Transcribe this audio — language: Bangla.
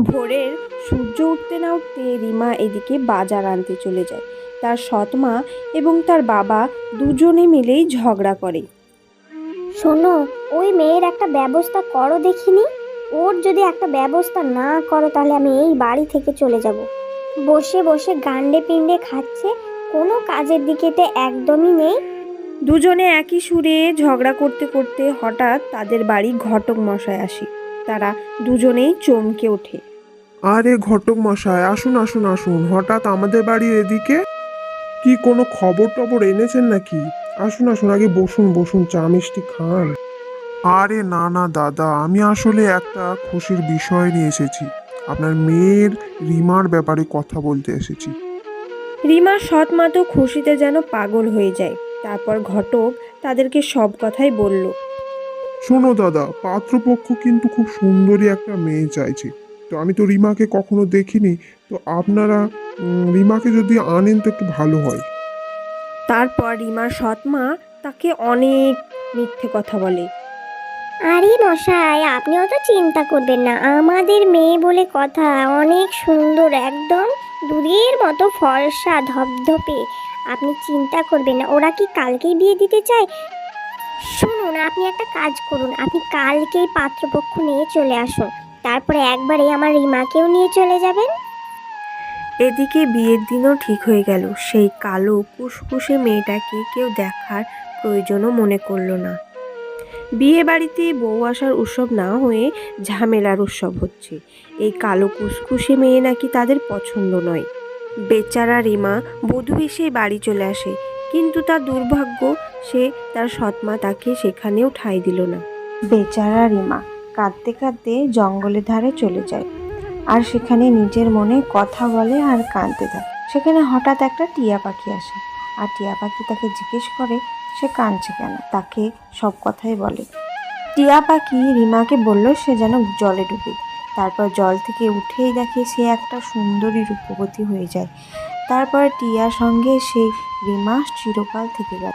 ভোরের সূর্য উঠতে না উঠতে রিমা এদিকে বাজার আনতে চলে যায়। তার সৎ মা এবং তার বাবা দুজনে মিলেই ঝগড়া করে। শোনো ওই মেয়ের একটা ব্যবস্থা করো দেখিনি। ওর যদি একটা ব্যবস্থা না করো তাহলে আমি এই বাড়ি থেকে চলে যাব। বসে বসে গান্ডে পিণ্ডে খাচ্ছে কোনো কাজের দিকেতে একদমই নেই। দুজনে একই সুরে ঝগড়া করতে করতে হঠাৎ তাদের বাড়ি ঘটক মশাই আসে। তারা দুজনেই চমকে ওঠে। আরে ঘটক মশাই আসুন আসুন আসুন হঠাৎ আমাদের বাড়ির এদিকে কি কোনো খবর টবর এনেছেন নাকি? আসুন আসুন আগে বসুন বসুন চা মিষ্টি খান। আরে না না দাদা আমি আসলে একটা খুশির বিষয় নিয়ে এসেছি। আপনার মেয়ের রিমার ব্যাপারে কথা বলতে এসেছি। রিমার সৎ তো খুশিতে যেন পাগল হয়ে যায়। তারপর ঘটক তাদেরকে সব কথাই বলল। শোনো দাদা পাত্রপক্ষ কিন্তু খুব সুন্দরী একটা মেয়ে চাইছে। তো আমি তো রিমাকে কখনো দেখিনি তো আপনারা রিমাকে যদি আনেন তো একটু ভালো হয়। তারপর রিমার সৎ মা তাকে অনেক মিথ্যে কথা বলে। আরে মশাই আপনিও তো চিন্তা করবেন না। আমাদের মেয়ে বলে কথা অনেক সুন্দর একদম দুধের মতো ফর্সা ধপধপে। আপনি চিন্তা করবেন না ওরা কি কালকেই বিয়ে দিতে চায়? শুনুন, আপনি একটা কাজ করুন। আপনি কালকেই পাত্রপক্ষ নিয়ে চলে আসুন। তারপরে একবারে আমার রিমাকেও নিয়ে চলে যাবেন। এদিকে বিয়ের দিনও ঠিক হয়ে গেল। সেই কালো, কুসকুসে মেয়েটাকে কেউ দেখার প্রয়োজনও মনে করল না। বিয়ে বাড়িতে বউ আসার উৎসব না হয়ে ঝামেলার উৎসব হচ্ছে। এই কালো, কুসকুসে মেয়ে নাকি তাদের পছন্দ নয়। বেচারা রিমা বধূ এসে বাড়ি চলে আসে। কিন্তু তার দুর্ভাগ্য, সে তার সৎমা তাকে সেখানেও ঠাঁই দিল না। বেচারা রিমা কাঁদতে কাঁদতে জঙ্গলের ধারে চলে যায়। আর সেখানে নিজের মনে কথা বলে আর কাঁদতে থাকে। সেখানে হঠাৎ একটা টিয়া পাখি আসে। আর টিয়া পাখি তাকে জিজ্ঞেস করে, সে কাঁদছে কেন? তাকে সব কথাই বলে। টিয়া পাখি রিমাকে বলল, সে যেন জলে ডুবে। তারপর জল থেকে উঠেই দেখে সে একটা সুন্দরী রূপবতী হয়ে যায়। তারপর টিয়ার সঙ্গে সেই রিমা চিরকাল থেকে গেল।